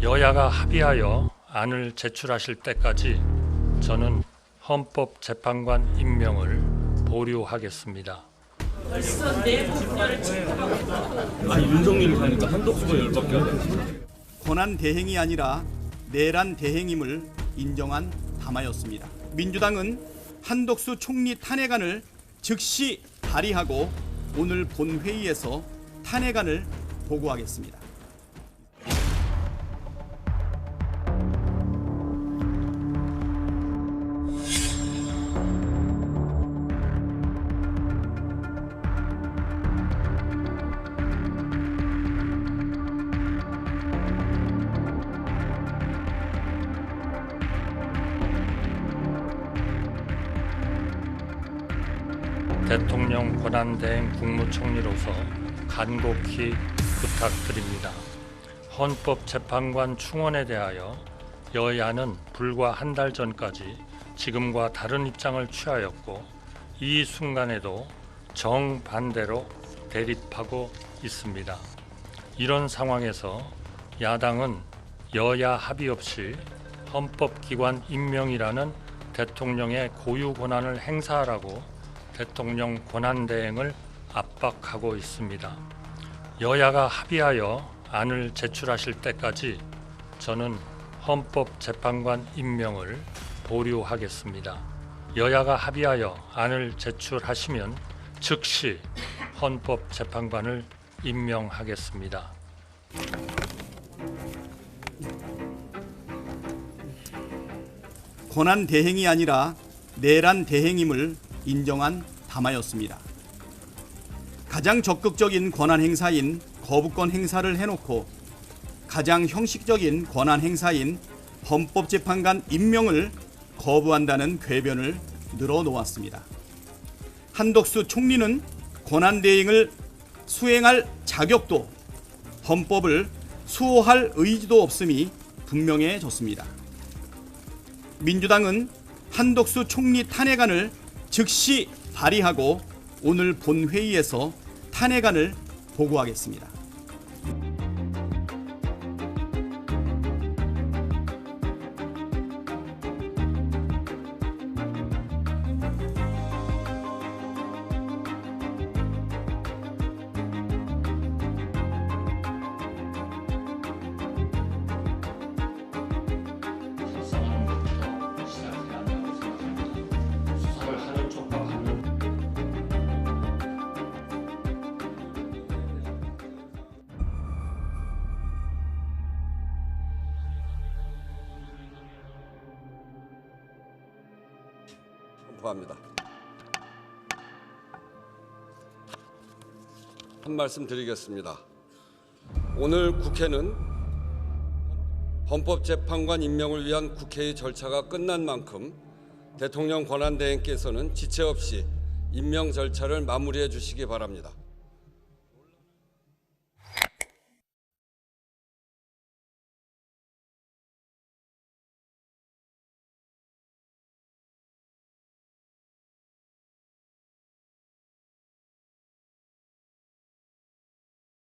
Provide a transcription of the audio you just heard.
여야가 합의하여 안을 제출하실 때까지 저는 헌법재판관 임명을 보류하겠습니다. 아니 윤석열을 가니까 한덕수가 열받게 하네. 권한 대행이 아니라 내란 대행임을 인정한 담화였습니다. 민주당은 한덕수 총리 탄핵안을 즉시 발의하고 오늘 본회의에서 탄핵안을 보고하겠습니다. 대통령 권한대행 국무총리로서 간곡히 부탁드립니다. 헌법재판관 충원에 대하여 여야는 불과 한 달 전까지 지금과 다른 입장을 취하였고 이 순간에도 정반대로 대립하고 있습니다. 이런 상황에서 야당은 여야 합의 없이 헌법기관 임명이라는 대통령의 고유 권한을 행사하라고 대통령 권한대행을 압박하고 있습니다. 여야가 합의하여 안을 제출하실 때까지 저는 헌법재판관 임명을 보류하겠습니다. 여야가 합의하여 안을 제출하시면 즉시 헌법재판관을 임명하겠습니다. 권한 대행이 아니라 내란 대행임을 인정한 담화였습니다. 가장 적극적인 권한 행사인 거부권 행사를 해놓고 가장 형식적인 권한 행사인 헌법재판관 임명을 거부한다는 궤변을 늘어놓았습니다. 한덕수 총리는 권한 대행을 수행할 자격도 헌법을 수호할 의지도 없음이 분명해졌습니다. 민주당은 한덕수 총리 탄핵안을 즉시 발의하고 오늘 본회의에서 탄핵안을 보고하겠습니다. 선포합니다. 한 말씀 드리겠습니다. 오늘 국회는 헌법재판관 임명을 위한 국회의 절차가 끝난 만큼 대통령 권한대행께서는 지체 없이 임명 절차를 마무리해 주시기 바랍니다.